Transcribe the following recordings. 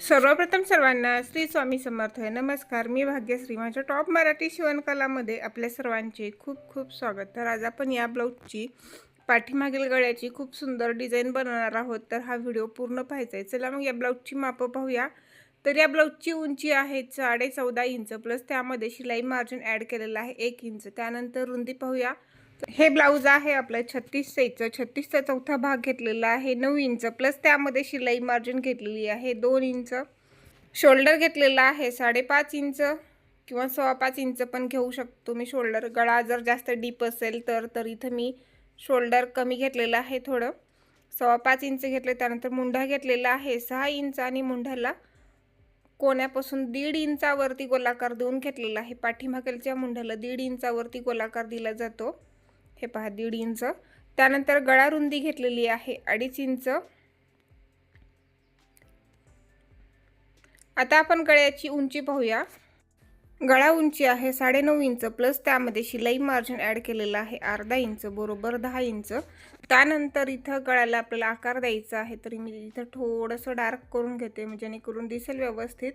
सर्वप्रथम सर्वांना श्री स्वामी समर्थ आहे नमस्कार. मी भाग्यश्री माझ्या टॉप मराठी शिवणकलामध्ये आपल्या सर्वांचे खूप खूप स्वागत. तर आज आपण या ब्लाऊजची पाठीमागील गळ्याची खूप सुंदर डिझाईन बनवणार आहोत. तर हा व्हिडिओ पूर्ण पाहायचा आहे. चला मग या ब्लाऊजची मापं पाहूया. तर या ब्लाऊजची उंची आहे साडे चौदा इंच प्लस त्यामध्ये शिलाई मार्जिन ॲड केलेलं आहे एक इंच. त्यानंतर रुंदी पाहूया. हे ब्लाऊज आहे आपलं छत्तीस साईजचं छत्तीसचा चौथा भाग घेतलेला आहे नऊ इंच. प्लस त्यामध्ये शिलाई मार्जिन घेतलेली आहे दोन इंच. शोल्डर घेतलेला आहे साडेपाच इंच किंवा सव्वा पाच इंच पण घेऊ शकतो मी शोल्डर. गळा जर जास्त डीप असेल तर तर इथं मी शोल्डर कमी घेतलेलं आहे थोडं. सव्वा पाच इंच घेतले त्यानंतर मुंढा घेतलेला आहे सहा इंच आणि मुंढ्याला कोण्यापासून दीड इंचावरती गोलाकार देऊन घेतलेला आहे. पाठीमागेलच्या मुंढ्याला दीड इंचावरती गोलाकार दिला जातो. हे पहा दीड इंच. त्यानंतर गळा रुंदी घेतलेली आहे अडीच इंच. आता आपण गळ्याची उंची पाहूया. गळा उंची आहे साडेनऊ इंच प्लस त्यामध्ये शिलाई मार्जिन ॲड केलेलं आहे अर्धा इंच बरोबर दहा इंच. त्यानंतर इथं गळ्याला आपल्याला आकार द्यायचा आहे तरी मी इथं थोडंसं डार्क करून घेते म्हणजे जेणेकरून दिसेल व्यवस्थित.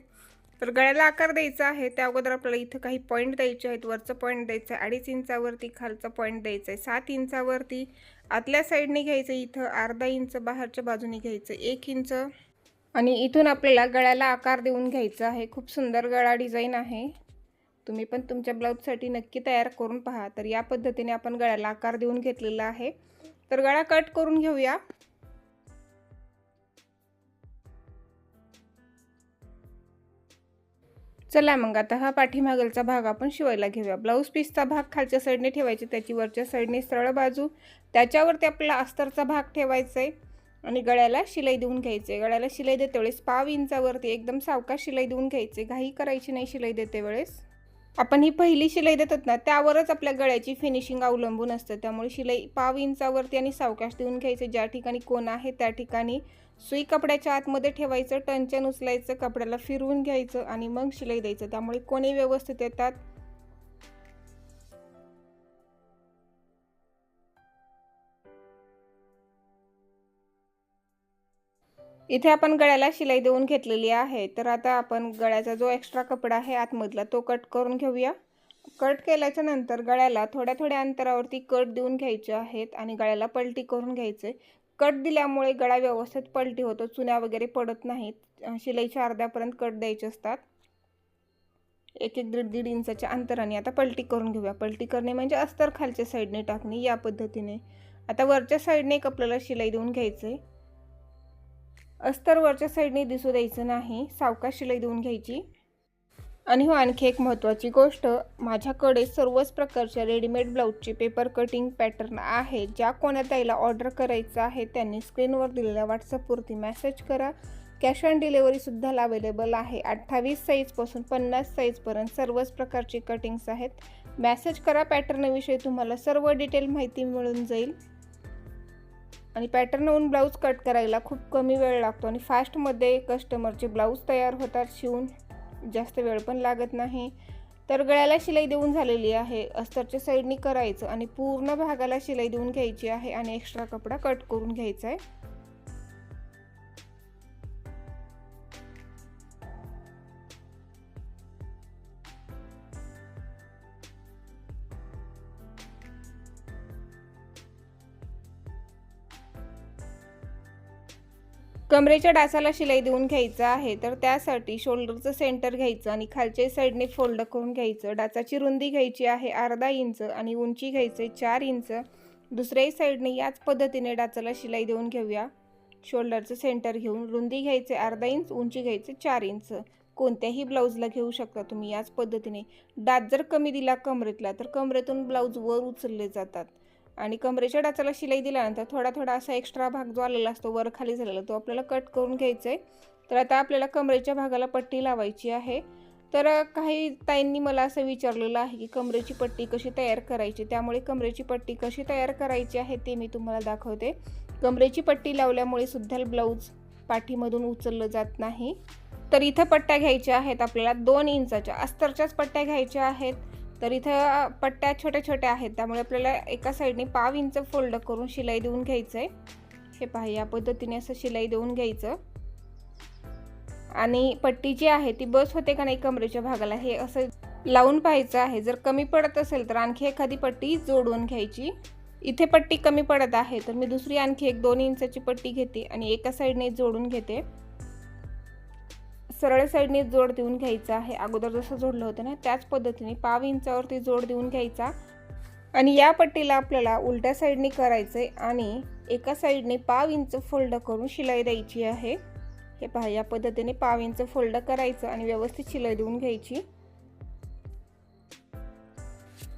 तर गळ्याला आकार द्यायचा आहे. त्या अगोदर आपल्याला इथं काही पॉईंट द्यायचे आहेत. वरचं पॉईंट द्यायचं आहे. अडीच इंचावरती खालचा पॉईंट द्यायचं आहे. सात इंचावरती आतल्या साईडने घ्यायचं इथं अर्धा इंच बाहेरच्या बाजूने घ्यायचं एक इंच. आणि इथून आपल्याला गळ्याला आकार देऊन घ्यायचा आहे. खूप सुंदर गळा डिझाईन आहे. तुम्ही पण तुमच्या ब्लाऊजसाठी नक्की तयार करून पहा. तर या पद्धतीने आपण गळ्याला आकार देऊन घेतलेला आहे. तर गळा कट करून घेऊया. चला मग आता हा पाठीमागलचा भाग आपण शिवायला घेऊया. ब्लाऊज पीसचा भाग खालच्या साईडने ठेवायचे त्याची वरच्या साईडने सरळ बाजू. त्याच्यावरती आपला अस्तरचा भाग ठेवायचा आहे आणि गळ्याला शिलाई देऊन घ्यायचे गळ्याला शिलाई देते वेळेस पाव इंचावरती एकदम सावकाश शिलाई देऊन घ्यायचे घाई करायची नाही शिलाई देते वेळेस आपण ही पहिली शिलाई देतात ना त्यावरच आपल्या गळ्याची फिनिशिंग अवलंबून असतं. त्यामुळे शिलाई पाव इंचावरती आणि सावकाश देऊन घ्यायचे. ज्या ठिकाणी कोण आहे त्या ठिकाणी सुई कपड्याच्या आतमध्ये ठेवायचं टंचन उचलायचं कपड्याला फिरवून घ्यायचं आणि मग शिलाई द्यायचं. त्यामुळे कोणी व्यवस्थित येतात. इथे आपण गळ्याला शिलाई देऊन घेतलेली आहे. तर आता आपण गळ्याचा जो एक्स्ट्रा कपडा आहे आतमधला तो कट करून घेऊया. कट केल्याच्यानंतर गळ्याला थोड्या थोड्या अंतरावरती कट देऊन घ्यायचे आहेत आणि गळ्याला पलटी करून घ्यायचे. कट दिल्यामुळे गळा व्यवस्थित पलटी होतो चुन्या वगैरे पडत नाहीत. शिलाईच्या अर्ध्यापर्यंत कट द्यायचे असतात. एक एक दीड दीड इंचाच्या अंतराने आता पलटी करून घेऊया. पलटी करणे म्हणजे अस्तर खालच्या साईडने टाकणे या पद्धतीने. आता वरच्या साईडने एक आपल्याला शिलाई देऊन घ्यायचं आहे अस्तर वरच्या साईडने दिसू द्यायचं नाही. सावकाश शिलाई देऊन घ्यायची. आणि हो आणखी एक महत्त्वाची गोष्ट माझ्याकडे सर्वच प्रकारच्या रेडीमेड ब्लाऊजचे पेपर कटिंग पॅटर्न आहे. ज्या कोणा ताईला ऑर्डर करायचं आहे त्यांनी स्क्रीनवर दिलेल्या व्हॉट्सअपवरती मेसेज करा. कॅश ऑन डिलेवरीसुद्धा अवेलेबल आहे. अठ्ठावीस साईजपासून पन्नास साईजपर्यंत सर्वच प्रकारची कटिंग्स आहेत. मॅसेज करा पॅटर्नविषयी तुम्हाला सर्व डिटेल माहिती मिळून जाईल. आणि पॅटर्नहून ब्लाऊज कट करायला खूप कमी वेळ लागतो आणि फास्टमध्ये कस्टमरचे ब्लाऊज तयार होतात शिवून जास्त वेळ पण लागत नाही. तर गळ्याला शिलाई देऊन झालेली आहे. अस्तरच्या साईडनी करायचं आणि पूर्ण भागाला शिलाई देऊन घ्यायची आहे आणि एक्स्ट्रा कपडा कट करून घ्यायचा आहे. कमरेच्या डासाला शिलाई देऊन घ्यायचं आहे तर त्यासाठी शोल्डरचं सेंटर घ्यायचं आणि खालच्या साईडने फोल्ड करून घ्यायचं. डाचाची रुंदी घ्यायची आहे अर्धा इंच आणि उंची घ्यायचं आहे चार इंच. दुसऱ्याही साईडने याच पद्धतीने डाचाला शिलाई देऊन घेऊया. शोल्डरचं सेंटर घेऊन रुंदी घ्यायचे अर्धा इंच उंची घ्यायचे चार इंच. कोणत्याही ब्लाऊजला घेऊ शकता तुम्ही याच पद्धतीने. डात जर कमी दिला कमरेतला तर कमरेतून ब्लाऊज वर उचलले जातात. आणि कमरेच्या डाचाला शिलाई दिल्यानंतर थोडा थोडा असा एक्स्ट्रा भाग जो आलेला असतो वर खाली झालेला तो आपल्याला कट करून घ्यायचा आहे तर आता आपल्याला कमरेच्या भागाला पट्टी लावायची आहे. तर काही ताईंनी मला असं विचारलेलं आहे की कमरेची पट्टी कशी तयार करायची? त्यामुळे कमरेची पट्टी कशी तयार करायची आहे ते मी तुम्हाला दाखवते. कमरेची पट्टी लावल्यामुळे सुद्धा ब्लाऊज पाठीमधून उचललं जात नाही. तर इथं पट्ट्या घ्यायच्या आहेत आपल्याला दोन इंचाच्या अस्तरच्याच पट्ट्या घ्यायच्या आहेत. तर इथं पट्ट्या छोट्या छोट्या आहेत. त्यामुळे आपल्याला एका साईडने पाव इंच फोल्ड करून शिलाई देऊन घ्यायचं आहे हे पहा या पद्धतीने असं शिलाई देऊन घ्यायचं. आणि पट्टी जी आहे ती बस होते का नाही कमरेच्या भागाला हे असं लावून पाहायचं आहे. जर कमी पडत असेल तर आणखी एखादी पट्टी जोडून घ्यायची. इथे पट्टी कमी पडत आहे तर मी दुसरी आणखी एक दोन इंचाची पट्टी घेते आणि एका साईडने जोडून घेते. सरळ साईडने जोड देऊन घ्यायचा आहे. अगोदर जसं जोडलं होतं ना त्याच पद्धतीने पाव इंचावरती जोड देऊन घ्यायचा. आणि या पट्टीला आपल्याला उलट्या साईडने करायचं आहे आणि एका साईडने पाव इंच फोल्ड करून शिलाई द्यायची आहे. हे पहा या पद्धतीने पाव इंच फोल्ड करायचं आणि व्यवस्थित शिलाई देऊन घ्यायची.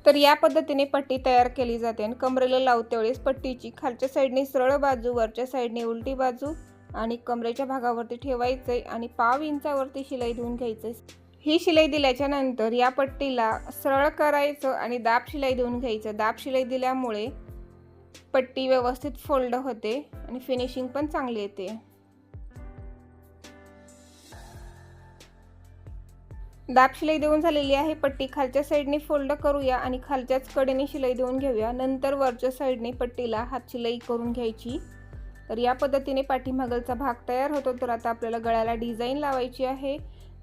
तर या पद्धतीने पट्टी तयार केली जाते आणि कमरेला लावते वेळेस पट्टीची खालच्या साईडने सरळ बाजू वरच्या साईडने उलटी बाजू आणि कमरेच्या भागावरती ठेवायचं आहे आणि पाव इंचावरती शिलाई देऊन घ्यायचं ही शिलाई दिल्याच्या नंतर या पट्टीला सरळ करायचं आणि दाब शिलाई देऊन घ्यायचं. दाब शिलाई दिल्यामुळे पट्टी व्यवस्थित फोल्ड होते आणि फिनिशिंग पण चांगली येते. दाब शिलाई देऊन झालेली आहे. पट्टी खालच्या साईडने फोल्ड करूया आणि खालच्याच कडेने शिलाई देऊन घेऊया. नंतर वरच्या साईडने पट्टीला हात शिलाई करून घ्यायची. तर या पद्धतीने पाठीमागलचा भाग तयार होतो. तर आता आपल्याला गळ्याला डिझाईन लावायची आहे.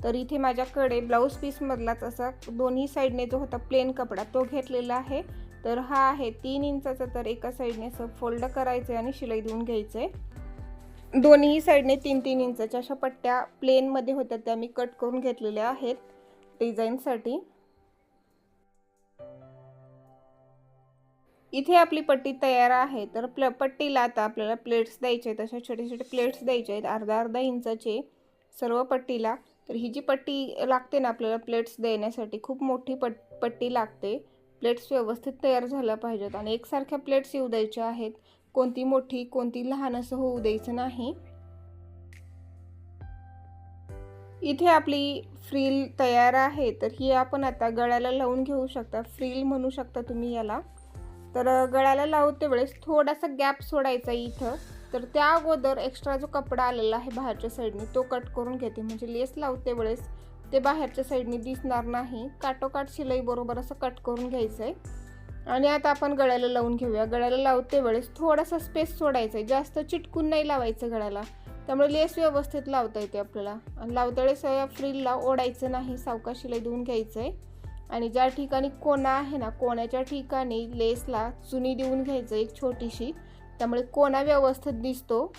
तर इथे माझ्याकडे ब्लाऊज पीसमधलाच असा दोन्ही साईडने जो होता प्लेन कपडा तो घेतलेला आहे. तर हा आहे तीन इंचाचा तर एका साईडने असं फोल्ड करायचं आहे आणि शिलाई देऊन घ्यायचं आहे दोन्ही साईडने तीन तीन इंचाच्या अशा पट्ट्या प्लेनमध्ये होत्या त्या मी कट करून घेतलेल्या आहेत डिझाईनसाठी. इथे आपली पट्टी तयार आहे तर प्ल पट्टीला आता आपल्याला प्लेट्स द्यायचे आहेत. अशा छोटे छोटे प्लेट्स द्यायचे आहेत. अर्धा अर्धा इंचाचे सर्व पट्टीला. तर ही जी पट्टी लागते ना आपल्याला प्लेट्स देण्यासाठी खूप मोठी पट पट्टी लागते. प्लेट्स व्यवस्थित तयार झाल्या पाहिजेत आणि एकसारख्या प्लेट्स येऊ द्यायच्या आहेत. कोणती मोठी कोणती लहान असं होऊ द्यायचं नाही. इथे आपली फ्रील तयार आहे. तर ही आपण आता गळ्याला लावून घेऊ शकता. फ्रील म्हणू शकता तुम्ही याला. तर गळ्याला लावते वेळेस थोडासा गॅप सोडायचा इथं. तर त्या अगोदर एक्स्ट्रा जो कपडा आलेला आहे बाहेरच्या साईडने तो कट करून घेते. म्हणजे लेस लावते वेळेस ते बाहेरच्या साईडने दिसणार नाही. काटोकाट शिलाई बरोबर असं कट करून घ्यायचं आहे आणि आता आपण गळ्याला लावून घेऊया. गळ्याला लावते वेळेस थोडासा स्पेस सोडायचा आहे जास्त चिटकून नाही लावायचं गळ्याला. त्यामुळे लेस व्यवस्थित लावता येते आपल्याला. आणि लावता वेळेस फ्रीलला ओढायचं नाही. सावका शिलाई देऊन घ्यायचं आहे आणि ज्या ठिकाणी कोणा आहे ना कोणाच्या ठिकाणी लेसला चुनी देऊन घ्यायचं एक छोटीशी त्यामुळे कोणा व्यवस्थित दिसतो.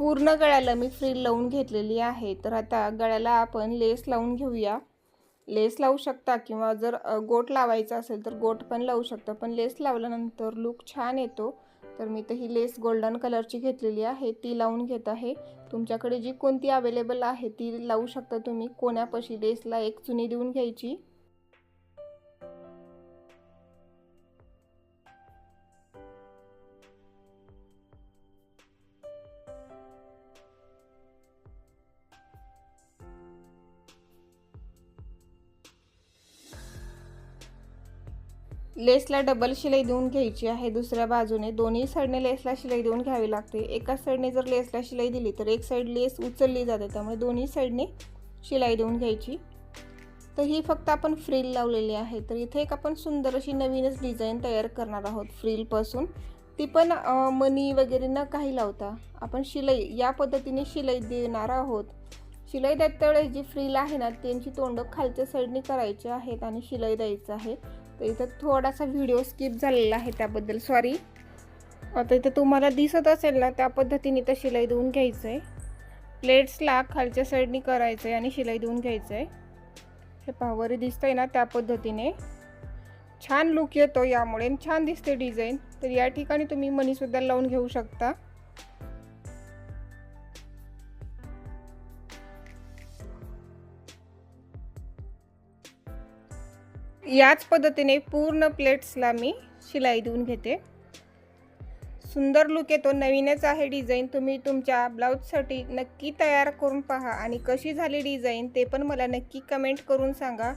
पूर्ण गळ्याला मी फ्रील लावून घेतलेली आहे. तर आता गळ्याला आपण लेस लावून घेऊया. लेस लावू शकता किंवा जर गोट लावायचा असेल तर गोट पण लावू शकता. पण लेस लावल्यानंतर लूक छान येतो. तर मी तर ही लेस गोल्डन कलरची घेतलेली आहे. ती लावून घेत आहे. तुमच्याकडे जी कोणती अवेलेबल आहे ती लावू शकता तुम्ही. कोण्यापाशी लेसला एक चुनी देऊन घ्यायची. लेसला डबल शिलाई देऊन घ्यायची आहे. दुसऱ्या बाजूने दोन्ही साईडने लेसला शिलाई देऊन घ्यावी लागते. एका साईडने जर लेसला शिलाई दिली तर एक साईड लेस उचलली जाते. त्यामुळे दोन्ही साईडने शिलाई देऊन घ्यायची. तर ही फक्त आपण फ्रील लावलेली आहे. तर इथे एक आपण सुंदर अशी नवीनच डिझाईन तयार करणार आहोत फ्रीलपासून ती पण मनी वगैरे न काही लावता आपण शिलाई या पद्धतीने शिलाई देणार आहोत. शिलाई देत त्यावेळेस जी फ्रील आहे ना त्यांची तोंड खालच्या साईडने करायची आहेत आणि शिलाई द्यायचं आहे. तर इथं थोडासा व्हिडिओ स्किप झालेला आहे त्याबद्दल सॉरी आता इथं तुम्हाला दिसत असेल ना त्या पद्धतीने तर शिलाई देऊन घ्यायचं आहे प्लेट्सला खालच्या साईडनी करायचं आहे आणि शिलाई देऊन घ्यायचं आहे हे पावरी दिसतं आहे ना त्या पद्धतीने. छान लुक येतो यामुळे छान दिसते डिझाईन तर या ठिकाणी तुम्ही मनीसुद्धा लावून घेऊ शकता. याच पद्धतीने पूर्ण प्लेट्सला मी शिलाई देऊन घेते. सुंदर लुक येतो. नवीनच आहे डिझाईन तुम्ही तुमच्या ब्लाऊजसाठी नक्की तयार करून पहा. आणि कशी झाली डिझाईन ते पण मला नक्की कमेंट करून सांगा.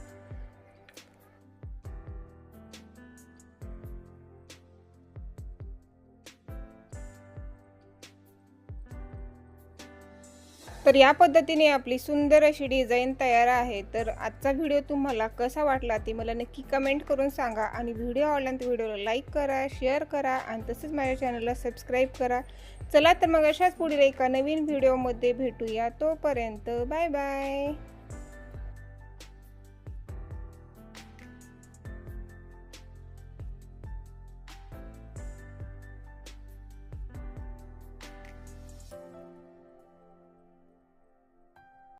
तर या पद्धतीने आपली सुंदर अशी डिझाईन तयार आहे. तर आजचा व्हिडिओ तुम्हाला कसा वाटला ते मला नक्की कमेंट करून सांगा आणि व्हिडिओ आवडल्यानंतर व्हिडिओला लाईक करा शेअर करा आणि तसेच माझ्या चॅनलला सबस्क्राईब करा. चला तर मग अशाच पुढील एका नवीन व्हिडिओमध्ये भेटूया. तोपर्यंत बाय बाय